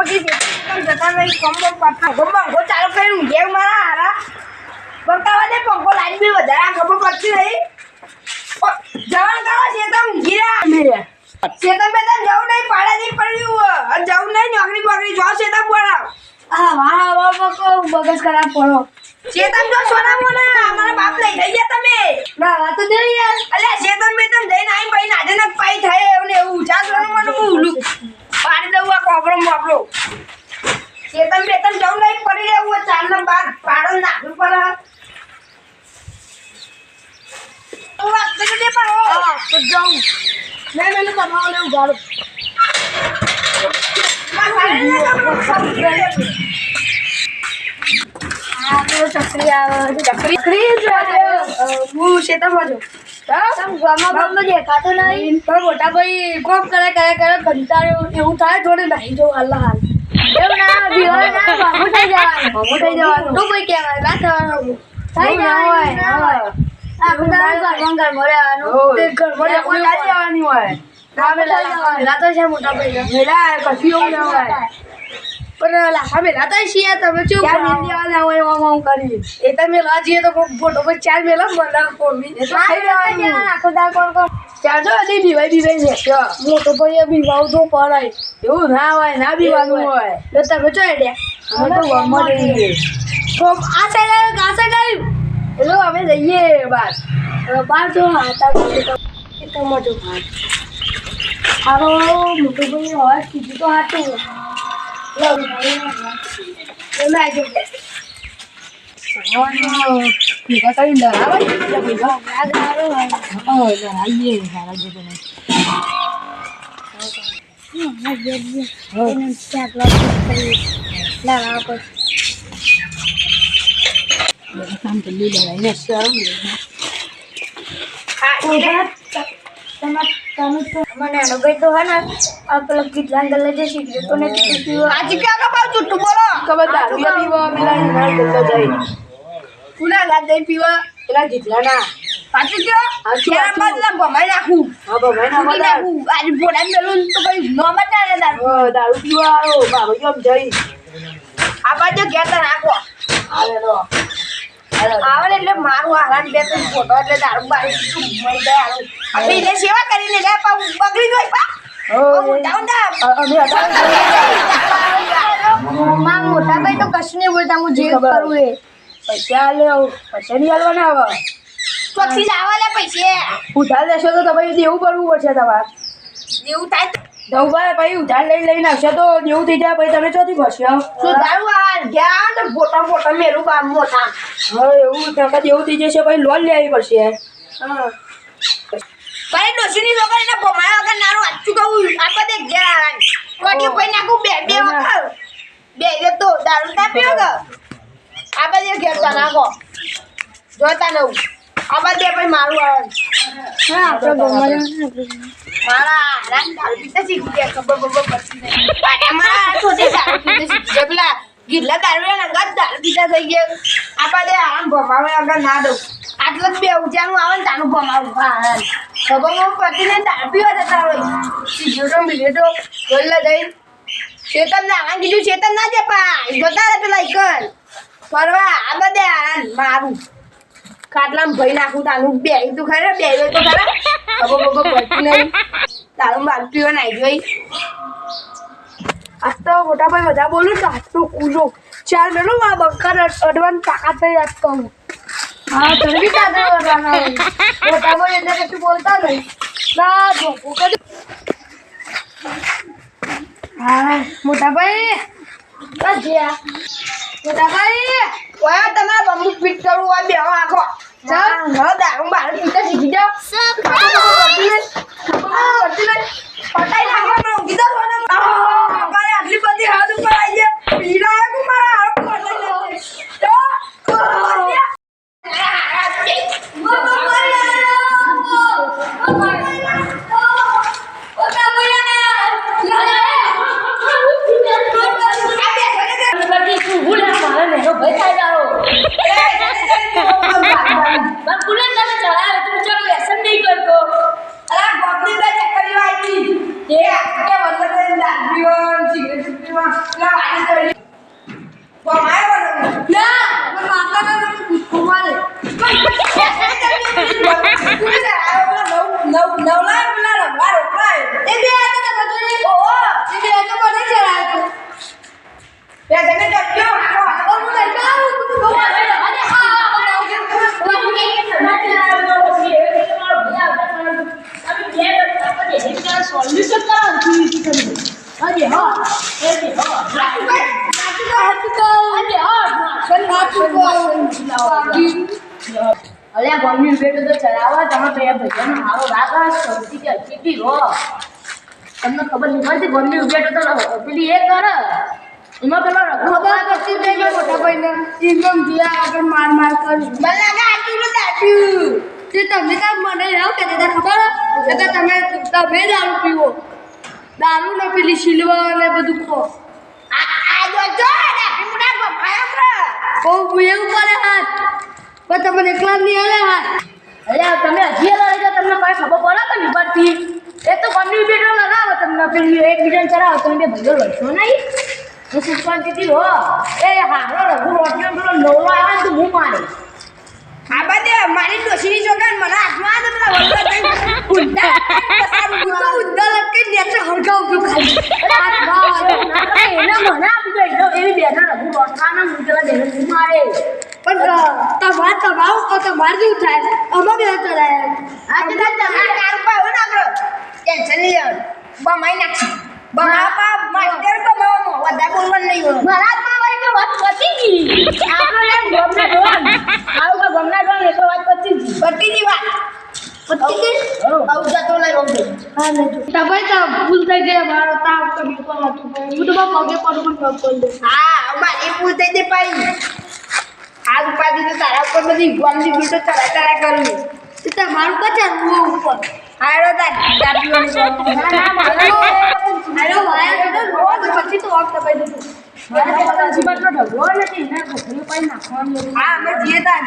પછી શેતમ જતા રહી કોમ્બો પાછા ચાલુ કરીને ઊંઘે મારા હારા. બતાવા દે પંખો લાઈટ બી વધારે ખબર પડતી નહીં. જવાન કરો શેતમ ઊંઘી રહ્યા. શેતમ બેતમ જવું નહીં પાડાથી પડ્યું. જવું નહીં નોકરી બોકરી જો શેતમ બોલાવ હા વાહ વાહ વાહ બગસ ખરાબ પડો. ચેતન જો સોના મોના અમારા બાપ લઈ જઈ ગયા તમે ના વાત તો દે યાર અલ્યા શેતમ બેતમ જઈને આઈ ભાઈ નાજે નક પાઈ થાય એવું ને એવું ઉછા સોનું મને ઉલું પાડી દઉં આ કોબરો મોબરો શેતમ બેતમ જવું નહીં પડી રહેવું હોય ચાર ને બાર પાડો ને નાખવું પડે તું વાત તો દે પાડો હા તો જાઉં. મેં મેં કમાવા લેવું ગાડો માર ભાઈ ને આ તો ચકરી આવે ચકરી. હું ગામમાં ગામમાં દેખાતો નહીં. પણ મોટા ભાઈ કોમ કરે કરે કરે કંટાળ્યો. એવું થાય જોડે નહીં જો હાલ હાલ. એવું ના બીવાય ના બાબુ થઈ જવાનું. બાબુ થઈ જવાનું. તું ભાઈ કહેવાય ના થવાનું. થઈ એવું મોટા ભાઈ? બીવાવ તો પડાય એવું ના હોય ના બીવાનું હોય. તો તમે ચો એડ્યા અમે તો આ સાઈડ આવ્યું આ સાઈડ આવ્યું. એટલે અમે જઈએ બસ હવે બાર જો હાથા એ તો મોટો ભાઈ હારો મોટો ભાઈ હોય કીધું તો આવી ભેગા કરીને ભેગા? ડરાઈએ સારા જેવું નહીં. દારૂ પીવા બાબા જઈ આ બાજુ ઘેર નાખો આવે આવે એટલે મારું આરામ બે ત્રણ ફોટો એટલે દારૂ બારી મળી ગયા હારું એને સેવા કરીને લે પા બગડી ગઈ પા અમે મોટા ભાઈ તો કશું નહીં બોલતા હું જે. કરું એ. પૈસા લે પૈસા નહીં હાલવાના આવે. લે પૈસે. ઉધાર લેશો તો તમારે એવું કરવું પડશે તમારે. દેવું થાય દઉભાઈ પછી ઉધાર લઈ લઈને આવશે તો દેવું થઈ જાય પછી તમે ચોથી ભરશો. તો દારૂ આ ગયા તો મોટા મોટા મેરું બાર મોટા હા એવું કાકા એવું થઈ જશે પછી લોન લેવી પડશે. હા. ભાઈ ડોસીની છોકરીને ભમાયા વગર નાનું વાંચું કહું આ બધે ગયા કોટી ભાઈ નાખું બે બે વખત. બે રે તો દારૂ ના પીવો આ બધે ઘેર તા નાખો. જોતા નવું. આ દે ભાઈ મારું આવે હા આપણે ગોમર મારા હારાન દારૂ પીતા શીખી ગયા ખબર બબર પડતી નહીં. અને મારા છોટી દારૂ પીતા શીખી ગયા. પેલા ગીરલા દારૂ એના અંગાત પીતા થઈ ગયા. આ દે આમ ભમાવે આગળ ના દઉં. આટલો જ બે ઉજાનું આવે ને તાનું ભમાવું. હા ખબર બબર પડતી નહીં દારૂ પીવા જતા હોય. સિગરેટો તો ગલ્લા જઈ ચેતન ના આવા કીધું ચેતન ના દે પા જોતા પેલા ઇકલ ફરવા આ બધે આરાન મારું. ખાટલામાં ભઈ નાખું તાનું બે તું ખરા? બે તો ખરા બબો બબો પડતી નહીં. તારું મારું પીવા નાઈ જોઈ આજ તો મોટા ભાઈ બધા બોલું તો આજ કૂજો ચાર મેલો આ બંકર અડવાની તાકાત થઈ આજ તો હા તમે બી તાકાત અડવાના મોટા ભાઈ એટલે કશું બોલતા નહીં. ના ધોકો કરી. હા મોટા ભાઈ. મોટા ભાઈ તમારે બંદૂક ફિટ કરવું હોય બે આખો. ચાલ. હા દારૂ બારૂ પીતા શીખી જાઓ પટાઈ રિસેટ કરાવો ટીવી કરી અરે હા અરે હા. હાટુ કર હાટુ કર હાટુ કર અરે હા. સન હાટુ કર અલ્યા ગોમી બેટો તો ચલાવવા તમે બે ભજન હારો રાગા સૌથી કે અચીટી હો. તમને ખબર નહીં પડતી ગોમી બેટો તો પેલી એ કરે. એમાં પેલો ખબર પડતી થઈ ગયો મોટા ભાઈ ને એકદમ દિયા આગળ માર માર કર્યું મને લાગે આટલું દાટ્યું તે તમે કાંઈ મને એવું કહેતા ખબર? કે તમે તમે દારૂ પીવો. દારૂ ને પેલી સિલ્વર ને બધું ખો. બહુ એવું કરે હાથ. પણ તમને એકલા નહીં હાલે હાથ. અરે તમે હજી લડે છો તમને કોઈ ખબર પડે કે નહીં એ તો બેઠો લગાવો તમને પેલી એકબીજાને ચડાવો તમે બે ભાઈઓ લડશો નહીં. હું સુપર દીધી હો. એ હારો રઘુ રોટિયો પેલો નવરો આવે તો હું મારે આ બાજુ મારી ડોશીની છોકરા મને હાથમાં આવે તો પેલા વડલા ઊંધા હું તો ઊંધા લટકે નેચે હળગાવું છું ખાલી હાથમાં એને મને આપી દો એટલે એવી બેઠા રઘુ પેલા હું મારે. પણ તમારે તમારું તો તમારે જેવું થાય? અમે બે ચડાયા આ તે તમારે કામ પાવો ને આપણો. ટેન્શન નહીં લેવાનું બમાઈ નાખી બમાપા માસ્ટર બમાવો વધારે બોલવાનું નહીં હોય મારા માં હોય કે વાત પતી ગઈ આપણે એમ ગમના ડોન આવું કે ગમના ડોન એટલે વાત પતી ગઈ પતી ગઈ વાત પતી ગઈ આવું જતો લઈ આવું જઈ હા ને જો તમે તો મારો તાવ હતું હું તો મારા પગે પડું પણ પગ કરી દઉં હા મારી ભૂલ થઈ ગઈ પાઈ આ ઉપાધિ તો તારા ઉપર બધી ગોમની બીટો ચડા ચડા કરું તે તમારું કચાર હું ઉપર. હારો તાર ના મારો વાયા તો રોજ પછી તો દીધું. હા અમે જીએ તા